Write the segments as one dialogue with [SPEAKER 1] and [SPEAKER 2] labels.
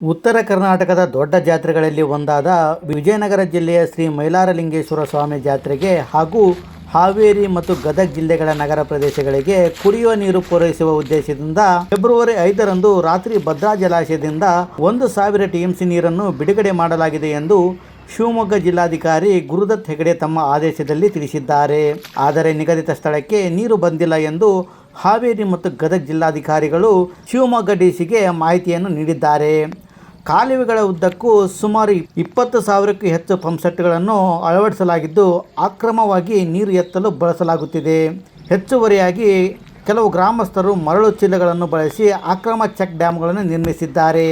[SPEAKER 1] ಉತ್ತರ ಕರ್ನಾಟಕದ ದೊಡ್ಡ ಜಾತ್ರೆಗಳಲ್ಲಿ ಒಂದಾದ ವಿಜಯನಗರ ಜಿಲ್ಲೆಯ ಶ್ರೀ ಮೈಲಾರಲಿಂಗೇಶ್ವರ ಸ್ವಾಮಿ ಜಾತ್ರೆಗೆ ಹಾಗೂ ಹಾವೇರಿ ಮತ್ತು ಗದಗ ಜಿಲ್ಲೆಗಳ ನಗರ ಪ್ರದೇಶಗಳಿಗೆ ಕುಡಿಯುವ ನೀರು ಪೂರೈಸುವ ಉದ್ದೇಶದಿಂದ ಫೆಬ್ರವರಿ ಐದರಂದು ರಾತ್ರಿ ಭದ್ರಾ ಜಲಾಶಯದಿಂದ ಒಂದು ಸಾವಿರ ಟಿಎಂಸಿ ನೀರನ್ನು ಬಿಡುಗಡೆ ಮಾಡಲಾಗಿದೆ ಎಂದು ಶಿವಮೊಗ್ಗ ಜಿಲ್ಲಾಧಿಕಾರಿ ಗುರುದತ್ ಹೆಗಡೆ ತಮ್ಮ ಆದೇಶದಲ್ಲಿ ತಿಳಿಸಿದ್ದಾರೆ. ಆದರೆ ನಿಗದಿತ ಸ್ಥಳಕ್ಕೆ ನೀರು ಬಂದಿಲ್ಲ ಎಂದು ಹಾವೇರಿ ಮತ್ತು ಗದಗ ಜಿಲ್ಲಾಧಿಕಾರಿಗಳು ಶಿವಮೊಗ್ಗ ಡಿಸಿಗೆ ಮಾಹಿತಿಯನ್ನು ನೀಡಿದ್ದಾರೆ. ಕಾಲುವೆಗಳ ಉದ್ದಕ್ಕೂ ಸುಮಾರು ಇಪ್ಪತ್ತು ಸಾವಿರಕ್ಕೂ ಹೆಚ್ಚು ಪಂಪ್ಸೆಟ್ಗಳನ್ನು ಅಳವಡಿಸಲಾಗಿದ್ದು, ಅಕ್ರಮವಾಗಿ ನೀರು ಎತ್ತಲು ಬಳಸಲಾಗುತ್ತಿದೆ. ಹೆಚ್ಚುವರಿಯಾಗಿ ಕೆಲವು ಗ್ರಾಮಸ್ಥರು ಮರಳು ಚೀಲಗಳನ್ನು ಬಳಸಿ ಅಕ್ರಮ ಚೆಕ್ ಡ್ಯಾಮ್ಗಳನ್ನು ನಿರ್ಮಿಸಿದ್ದಾರೆ.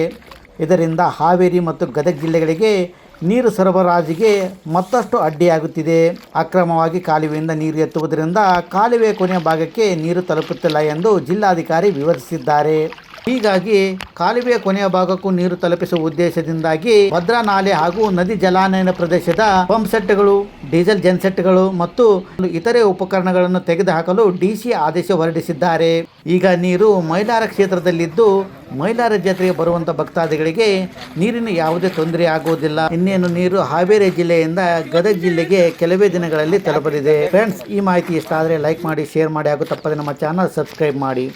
[SPEAKER 1] ಇದರಿಂದ ಹಾವೇರಿ ಮತ್ತು ಗದಗ ಜಿಲ್ಲೆಗಳಿಗೆ ನೀರು ಸರಬರಾಜಿಗೆ ಮತ್ತಷ್ಟು ಅಡ್ಡಿಯಾಗುತ್ತಿದೆ. ಅಕ್ರಮವಾಗಿ ಕಾಲುವೆಯಿಂದ ನೀರು ಎತ್ತುವುದರಿಂದ ಕಾಲುವೆ ಕೊನೆಯ ಭಾಗಕ್ಕೆ ನೀರು ತಲುಪುತ್ತಿಲ್ಲ ಎಂದು ಜಿಲ್ಲಾಧಿಕಾರಿ ವಿವರಿಸಿದ್ದಾರೆ. ಹೀಗಾಗಿ ಕಾಲುವೆಯ ಕೊನೆಯ ಭಾಗಕ್ಕೂ ನೀರು ತಲುಪಿಸುವ ಉದ್ದೇಶದಿಂದಾಗಿ ಭದ್ರಾ ನಾಲೆ ಹಾಗೂ ನದಿ ಜಲಾನಯನ ಪ್ರದೇಶದ ಪಂಪ್ ಸೆಟ್ಗಳು, ಡೀಸೆಲ್ ಜೆನ್ಸೆಟ್ಗಳು ಮತ್ತು ಇತರೆ ಉಪಕರಣಗಳನ್ನು ತೆಗೆದುಹಾಕಲು ಡಿಸಿ ಆದೇಶ ಹೊರಡಿಸಿದ್ದಾರೆ. ಈಗ ನೀರು ಮೈಲಾರ ಕ್ಷೇತ್ರದಲ್ಲಿದ್ದು ಮೈಲಾರ ಜಾತ್ರೆಗೆ ಬರುವಂತಹ ಭಕ್ತಾದಿಗಳಿಗೆ ನೀರಿನ ಯಾವುದೇ ತೊಂದರೆ ಆಗುವುದಿಲ್ಲ. ಇನ್ನೇನು ನೀರು ಹಾವೇರಿ ಜಿಲ್ಲೆಯಿಂದ ಗದಗ ಜಿಲ್ಲೆಗೆ ಕೆಲವೇ ದಿನಗಳಲ್ಲಿ ತಲುಪಲಿದೆ. ಫ್ರೆಂಡ್ಸ್, ಈ ಮಾಹಿತಿ ಇಷ್ಟ ಆದರೆ ಲೈಕ್ ಮಾಡಿ, ಶೇರ್ ಮಾಡಿ ಹಾಗೂ ತಪ್ಪದೆ ನಮ್ಮ ಚಾನಲ್ ಸಬ್ಸ್ಕ್ರೈಬ್ ಮಾಡಿ.